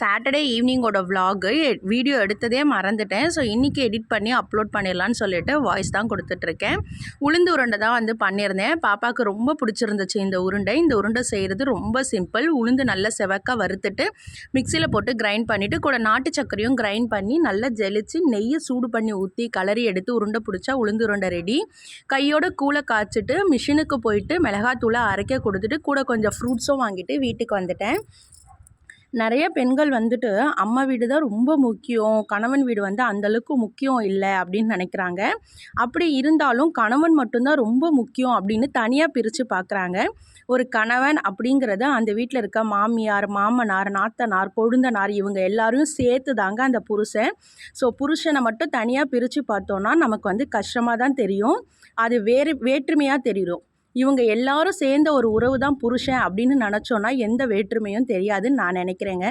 Saturday ஈவினிங்கோட vlog video எடுத்ததே மறந்துட்டேன். ஸோ இன்றைக்கி எடிட் பண்ணி அப்லோட் பண்ணிடலான்னு சொல்லிட்டு வாய்ஸ் தான் கொடுத்துட்ருக்கேன். உளுந்து உருண்டை தான் வந்து பண்ணியிருந்தேன். பாப்பாவுக்கு ரொம்ப பிடிச்சிருந்துச்சு இந்த உருண்டை. இந்த உருண்டை செய்கிறது ரொம்ப சிம்பிள் உளுந்து நல்லா செவக்க வறுத்துட்டு மிக்சியில் போட்டு கிரைண்ட் பண்ணிவிட்டு கூட நாட்டு சர்க்கரையும் கிரைண்ட் பண்ணி நல்லா ஜெலிச்சு நெய்யை சூடு பண்ணி ஊற்றி கலரி எடுத்து உருண்டை பிடிச்சா உளுந்து உருண்டை ரெடி கையோட கூளை காய்ச்சிட்டு மிஷினுக்கு போயிட்டு மிளகாத்தூளை அரைக்க கொடுத்துட்டு கூட கொஞ்சம் ஃப்ரூட்ஸும் வாங்கிட்டு வீட்டுக்கு வந்துட்டேன். நிறைய பெண்கள் வந்துட்டு அம்மா வீடு தான் ரொம்ப முக்கியம். கணவன் வீடு வந்து அந்தளவுக்கு முக்கியம் இல்லை அப்படின்னு நினைக்கிறாங்க. அப்படி இருந்தாலும் கணவன் மட்டும்தான் ரொம்ப முக்கியம் அப்படின்னு தனியாக பிரித்து பார்க்குறாங்க ஒரு கணவன் அப்படிங்கிறது அந்த வீட்டில் இருக்க மாமியார் மாமனார் நாத்தனார் கொழுந்தனார் இவங்க எல்லாரையும் சேர்த்து தாங்க அந்த புருஷன். ஸோ புருஷனை மட்டும் தனியாக பிரித்து பார்த்தோன்னா நமக்கு வந்து கஷ்டமாக தான் தெரியும். அது வேறு வேற்றுமையாக தெரியும். இவங்க எல்லாரும் சேர்ந்த ஒரு உறவு தான் புருஷன் அப்படின்னு நினச்சோன்னா எந்த வேற்றுமையும் தெரியாதுன்னு நான் நினைக்கிறேங்க.